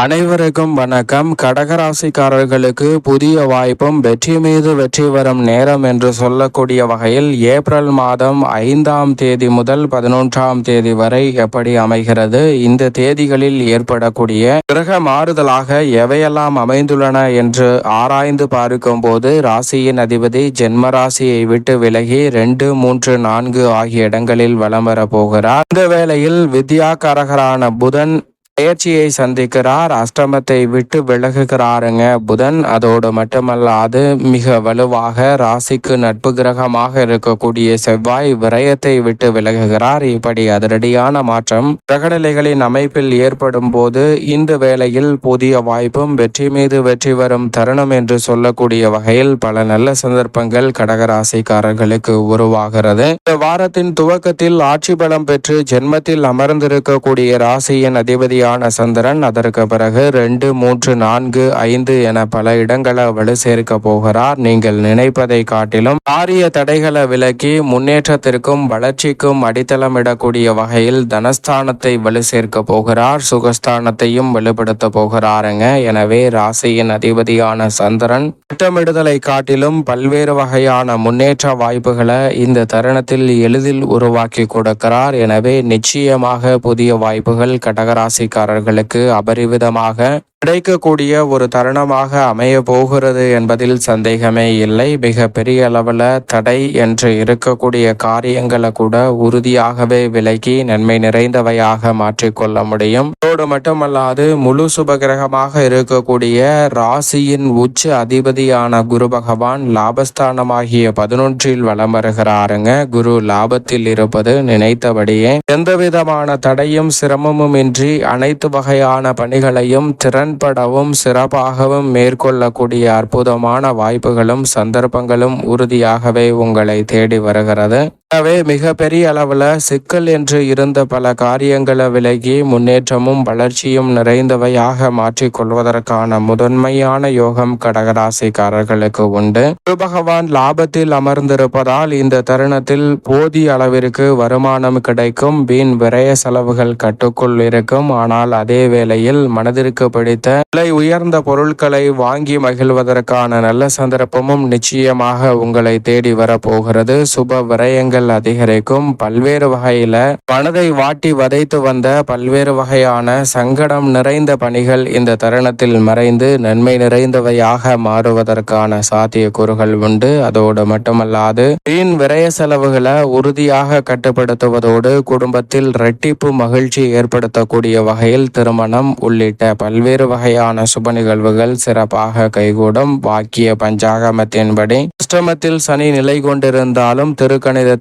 அனைவருக்கும் வணக்கம். கடகராசிக்காரர்களுக்கு புதிய வாய்ப்பும் வெற்றி மீது வெற்றி வரும் நேரம் என்று சொல்லக்கூடிய வகையில் ஏப்ரல் மாதம் ஐந்தாம் தேதி முதல் பதினொன்றாம் தேதி வரை எப்படி அமைகிறது? இந்த தேதிகளில் ஏற்படக்கூடிய கிரக மாறுதலாக எவையெல்லாம் அமைந்துள்ளன என்று ஆராய்ந்து பார்க்கும் போது ராசியின் அதிபதி ஜென்ம ராசியை விட்டு விலகி ரெண்டு மூன்று நான்கு ஆகிய இடங்களில் வலம் வரப்போகிறார் இந்த வேளையில் வித்யாகாரகரான புதன் பயிற்சியை சந்திக்கிறார் அஷ்டமத்தை விட்டு விலகுகிறாருங்க. புதன் அதோடு மட்டுமல்லாது மிக வலுவாக ராசிக்கு நட்பு கிரகமாக இருக்கக்கூடிய செவ்வாய் விரயத்தை விட்டு விலகுகிறார். இப்படி அதிரடியான மாற்றம் கிரகநிலைகளின் அமைப்பில் ஏற்படும் போது இந்த வேளையில் புதிய வாய்ப்பும் வெற்றி மீது வெற்றி வரும் தருணம் என்று சொல்லக்கூடிய வகையில் பல நல்ல சந்தர்ப்பங்கள் கடகராசிக்காரர்களுக்கு உருவாகிறது. இந்த வாரத்தின் துவக்கத்தில் ஆட்சி பலம் பெற்று ஜென்மத்தில் அமர்ந்திருக்கக்கூடிய ராசியின் அதிபதியாக சந்திரன் அதற்கு பிறகு ரெண்டு மூன்று நான்கு ஐந்து என பல இடங்களை வலு சேர்க்க போகிறார். நீங்கள் நினைப்பதை காட்டிலும் காரிய தடைகளை விலக்கி முன்னேற்றத்திற்கும் வளர்ச்சிக்கும் அடித்தளமிடக்கூடிய வகையில் தனஸ்தானத்தை வலு சேர்க்க போகிறார். சுகஸ்தானத்தையும் வலுப்படுத்த போகிறாருங்க. எனவே ராசியின் அதிபதியான சந்திரன் திட்டமிடுதலை காட்டிலும் பல்வேறு வகையான முன்னேற்ற வாய்ப்புகளை இந்த தருணத்தில் எளிதில் உருவாக்கி கொடுக்கிறார். எனவே நிச்சயமாக புதிய வாய்ப்புகள் கடகராசிக்கு வேலைக்காரர்களுக்கு அபரிவிதமாக கிடைக்கக்கூடிய ஒரு தருணமாக அமைய போகிறது என்பதில் சந்தேகமே இல்லை. மிக பெரிய அளவில் தடை என்று இருக்கக்கூடிய காரியங்களை கூட உறுதியாகவே விலகி நன்மை நிறைந்தவையாக மாற்றிக்கொள்ள முடியும். அதோடு மட்டுமல்லாது முழு சுபகிரகமாக இருக்கக்கூடிய ராசியின் உச்ச அதிபதியான குரு பகவான் லாபஸ்தானமாகிய பதினொன்றில் வலம் வருகிறாருங்க. குரு லாபத்தில் இருப்பது நினைத்தபடியே எந்தவிதமான தடையும் சிரமமும் இன்றி அனைத்து வகையான பணிகளையும் திறன் திறன்படவும் சிறப்பாகவும் மேற்கொள்ளக்கூடிய அற்புதமான வாய்ப்புகளும் சந்தர்ப்பங்களும் உறுதியாகவே உங்களை தேடி வருகிறது. எனவே மிக பெரிய அளவில் சிக்கல் என்று இருந்த பல காரியங்களை விலகி முன்னேற்றமும் வளர்ச்சியும் நிறைந்தவையாக மாற்றிக்கொள்வதற்கான முதன்மையான யோகம் கடகராசிக்காரர்களுக்கு உண்டு. குரு பகவான் லாபத்தில் அமர்ந்திருப்பதால் இந்த தருணத்தில் போதிய அளவிற்கு வருமானம் கிடைக்கும் வீண் விரய செலவுகள் கட்டுக்குள் இருக்கும். ஆனால் அதே வேளையில் மனதிற்கு பிடித்த விலை உயர்ந்த பொருட்களை வாங்கி மகிழ்வதற்கான நல்ல சந்தர்ப்பமும் நிச்சயமாக உங்களை தேடி வரப்போகிறது. சுப விரயங்கள் அதிகரிக்கும். பல்வேறு வகையில மனதை வாட்டி வதைத்து வந்த பல்வேறு வகையான சங்கடம் நிறைந்த பணிகள் இந்த தருணத்தில் மறைந்து நன்மை நிறைந்தவையாக மாறுவதற்கான சாத்தியக்கூறுகள் உண்டு. அதோடு மட்டுமல்லாது வீண் விரய செலவுகளை உறுதியாக கட்டுப்படுத்துவதோடு குடும்பத்தில் இரட்டிப்பு மகிழ்ச்சி ஏற்படுத்தக்கூடிய வகையில் திருமணம் உள்ளிட்ட பல்வேறு வகையான சுப நிகழ்வுகள் சிறப்பாக கைகூடும். வாக்கிய பஞ்சாகமத்தின்படி அஷ்டமத்தில் சனி நிலை கொண்டிருந்தாலும்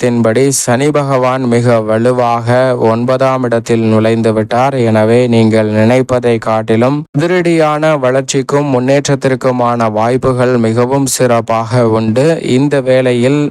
திருக்கணிதத்தின்படி சனி பகவான் மிக வலுவாக ஒன்பதாம் இடத்தில் நுழைந்து விட்டார். எனவே நீங்கள் நினைப்பதை காட்டிலும் அதிரடியான வளர்ச்சிக்கும் முன்னேற்றத்திற்குமான வாய்ப்புகள் மிகவும் சிறப்பாக உண்டு. இந்த வேளையில்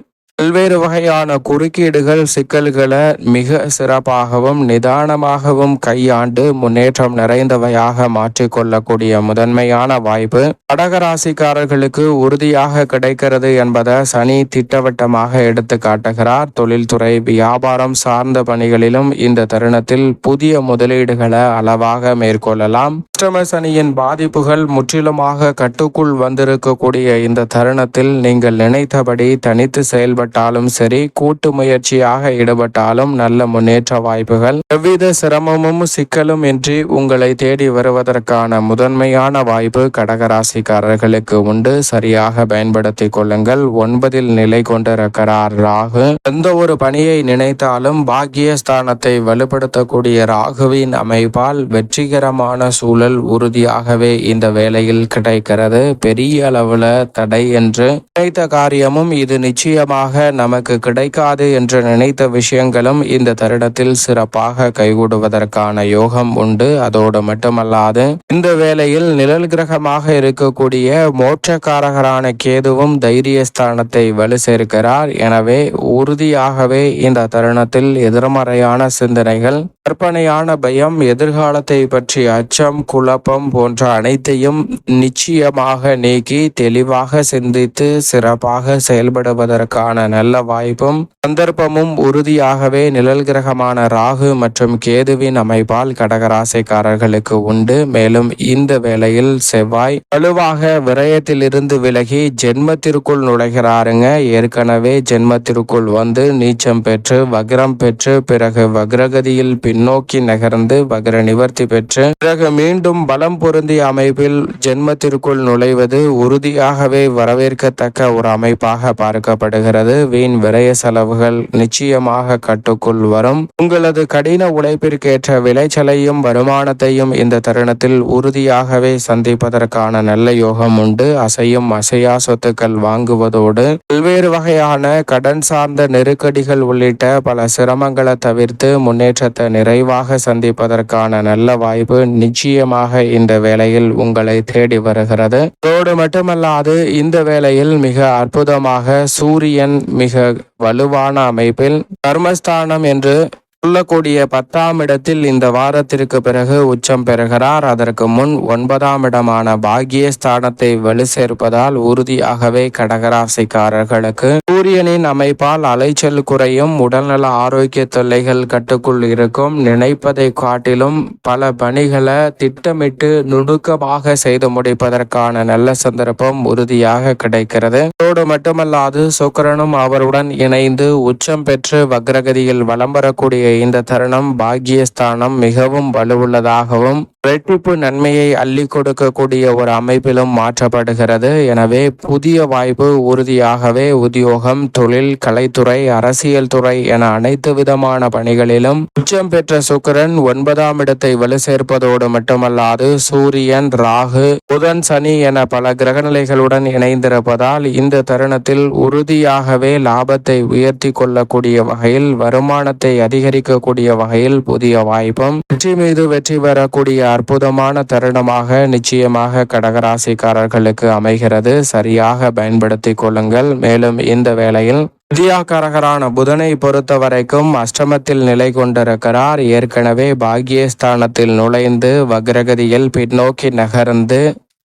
பல்வேறு வகையான குறுக்கீடுகள் சிக்கல்களை மிக சிறப்பாகவும் நிதானமாகவும் கையாண்டு முன்னேற்றம் நிறைந்தவையாக மாற்றிக்கொள்ளக்கூடிய முதன்மையான வாய்ப்பு. கடகராசிக்காரர்களுக்கு உறுதியாக கிடைக்கிறது என்பதை சனி திட்டவட்டமாக எடுத்து காட்டுகிறார். தொழில்துறை வியாபாரம் சார்ந்த பணிகளிலும் இந்த தருணத்தில் புதிய முதலீடுகளை அளவாக மேற்கொள்ளலாம். அஷ்டம சனியின் பாதிப்புகள் முற்றிலுமாக கட்டுக்குள் வந்திருக்கக்கூடிய இந்த தருணத்தில் நீங்கள் நினைத்தபடி தனித்து செயல்பட்டாலும் சரி கூட்டு முயற்சியாக ஈடுபட்டாலும் நல்ல முன்னேற்ற வாய்ப்புகள். எவ்வித சிரமமும் சிக்கலும் இன்றி உங்களை தேடி வருவதற்கான முதன்மையான வாய்ப்பு கடகராசிக்காரர்களுக்கு உண்டு. சரியாக பயன்படுத்திக் கொள்ளுங்கள். ஒன்பதில் நிலை கொண்டிருக்கிறார் ராகு. எந்த ஒரு பணியை நினைத்தாலும் பாக்கியஸ்தானத்தை வலுப்படுத்தக்கூடிய ராகுவின் அமைப்பால் வெற்றிகரமான சூழல் உறுதியாகவே இந்த வேலையில் கிடைக்கிறது. பெரிய அளவுல தடை என்று கிடைத்த காரியமும் இது நிச்சயமாக நமக்கு கிடைக்காது என்று நினைத்த விஷயங்களும் இந்த தருணத்தில் சிறப்பாக கைகூடுவதற்கான யோகம் உண்டு. அதோடு மட்டுமல்லாது இந்த வேளையில் நிழல் கிரகமாக இருக்கக்கூடிய மோட்சக்காரகரான கேதுவும் தைரியஸ்தானத்தை வலு சேர்க்கிறார். எனவே உறுதியாகவே இந்த தருணத்தில் எதிர்மறையான சிந்தனைகள் கற்பனையான பயம் எதிர்காலத்தை பற்றிய அச்சம் குழப்பம் போன்ற அனைத்தையும் நிச்சயமாக நீக்கி தெளிவாக சிந்தித்து சிறப்பாக செயல்படுவதற்கான நல்ல வாய்ப்பும் சந்தர்ப்பமும் உறுதியாகவே நிழல் கிரகமான ராகு மற்றும் கேதுவின் அமைப்பால் கடகராசிக்காரர்களுக்கு உண்டு. மேலும் இந்த வேளையில் செவ்வாய் வலுவாக விரயத்திலிருந்து விலகி ஜென்மத்திற்குள் நுழைகிறாருங்க. ஏற்கனவே ஜென்மத்திற்குள் வந்து நீச்சம் பெற்று வக்ரம் பெற்று பிறகு வக்ரகதியில் பின்னோக்கி நகர்ந்து வக்ர நிவர்த்தி பெற்று பிறகு மீண்டும் பலம் பொருந்திய அமைப்பில் ஜென்மத்திற்குள் நுழைவது உறுதியாகவே வரவேற்கத்தக்க ஒரு அமைப்பாக பார்க்கப்படுகிறது. வீண் விரய செலவுகள் நிச்சயமாக கட்டுக்குள் வரும். உங்களது கடின உழைப்பிற்கேற்ற விளைச்சலையும் வருமானத்தையும் இந்த தருணத்தில் உறுதியாகவே சந்திப்பதற்கான நல்ல யோகம் உண்டு. அசையும் அசையா சொத்துக்கள் வாங்குவதோடு பல்வேறு வகையான கடன் சார்ந்த நெருக்கடிகள் உள்ளிட்ட பல சிரமங்களை தவிர்த்து முன்னேற்றத்தை நிறைவாக சந்திப்பதற்கான நல்ல வாய்ப்பு நிச்சயமாக இந்த வேளையில் உங்களை தேடி வருகிறது. அதோடு மட்டுமல்லாது இந்த வேளையில் மிக அற்புதமாக சூரியன் மிக வலுவான அமைப்பில் கர்மஸ்தானம் என்று சொல்லக்கூடிய பத்தாம் இடத்தில் இந்த வாரத்திற்கு பிறகு உச்சம் பெறுகிறார். அதற்கு முன் ஒன்பதாம் இடமான பாகிய ஸ்தானத்தை வலு சேர்ப்பதால் உறுதியாகவே கடகராசிக்காரர்களுக்கு சூரியனின் அமைப்பால் அலைச்சல் குறையும் உடல்நல ஆரோக்கிய தொல்லைகள் கட்டுக்குள் இருக்கும் நினைப்பதை காட்டிலும் பல பணிகளை திட்டமிட்டு நுணுக்கமாக செய்து முடிப்பதற்கான நல்ல சந்தர்ப்பம் உறுதியாக கிடைக்கிறது. அதோடு மட்டுமல்லாது சுக்கரனும் அவருடன் இணைந்து உச்சம் பெற்று வக்ரகதியில் வலம் வரக்கூடிய இந்த தருணம் பாக்கியஸ்தானம் மிகவும் வலுவுள்ளதாகவும் இரட்டிப்பு நன்மையை அள்ளி கொடுக்கக்கூடிய ஒரு அமைப்பிலும் மாற்றப்படுகிறது. எனவே புதிய வாய்ப்பு உறுதியாகவே உத்தியோகம் தொழில் கலைத்துறை அரசியல் துறை என அனைத்து விதமான பணிகளிலும் உச்சம் பெற்ற சுக்கரன் ஒன்பதாம் இடத்தை வலு சேர்ப்பதோடு மட்டுமல்லாது சூரியன் ராகு புதன் சனி என பல கிரகநிலைகளுடன் இணைந்திருப்பதால் இந்த தருணத்தில் உறுதியாகவே லாபத்தை உயர்த்தி கொள்ளக்கூடிய வகையில் வருமானத்தை அதிகரி அதிகரிக்கக்கூடிய வகையில் புதிய வாய்ப்பும் வெற்றி மீது வெற்றி பெறக்கூடிய அற்புதமான தருணமாக நிச்சயமாக கடகராசிக்காரர்களுக்கு அமைகிறது. சரியாக பயன்படுத்திக் கொள்ளுங்கள். மேலும் இந்த வேளையில் வித்யாகாரகரான புதனை பொறுத்த வரைக்கும் அஷ்டமத்தில் நிலை கொண்டிருக்கிறார். ஏற்கனவே பாக்யஸ்தானத்தில் நுழைந்து வக்ரகதியில் பின்னோக்கி நகர்ந்து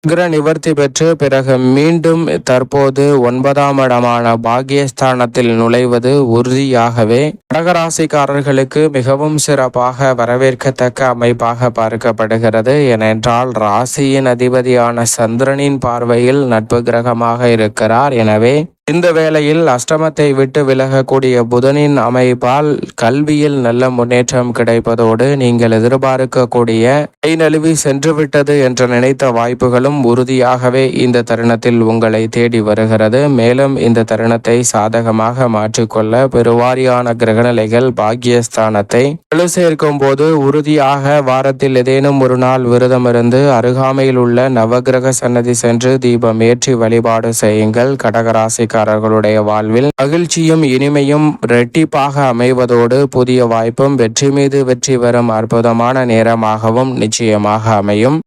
கிர நிவர்த்தி பெற்று பிறகு மீண்டும் தற்போது ஒன்பதாம் இடமான பாகியஸ்தானத்தில் நுழைவது உறுதியாகவே கடகராசிக்காரர்களுக்கு மிகவும் சிறப்பாக வரவேற்கத்தக்க அமைப்பாக பார்க்கப்படுகிறது. ஏனென்றால் ராசியின் அதிபதியான சந்திரனின் பார்வையில் நட்பு கிரகமாக இருக்கிறார். எனவே இந்த வேளையில் அஷ்டமத்தை விட்டு விலகக்கூடிய புதனின் அமைப்பால் கல்வியில் நல்ல முன்னேற்றம் கிடைப்பதோடு நீங்கள் எதிர்பார்க்கக்கூடிய கை நழுவி சென்றுவிட்டது என்று நினைத்த வாய்ப்புகளும் உறுதியாகவே இந்த தருணத்தில் உங்களை தேடி வருகிறது. மேலும் இந்த தருணத்தை சாதகமாக மாற்றிக்கொள்ள பெருவாரியான கிரகநிலைகள் பாக்கியஸ்தானத்தை வலு சேர்க்கும் போது உறுதியாக வாரத்தில் ஏதேனும் ஒரு நாள் விரதமிருந்து அருகாமையில் உள்ள நவகிரக சன்னதி சென்று தீபம் ஏற்றி வழிபாடு செய்யுங்கள். கடகராசி ராசிக்காரர்களுடைய வாழ்வில் மகிழ்ச்சியும் இனிமையும் இரட்டிப்பாக அமைவதோடு புதிய வாய்ப்பும் வெற்றி மீது வெற்றி வரும் அற்புதமான நேரமாகவும் நிச்சயமாக அமையும்.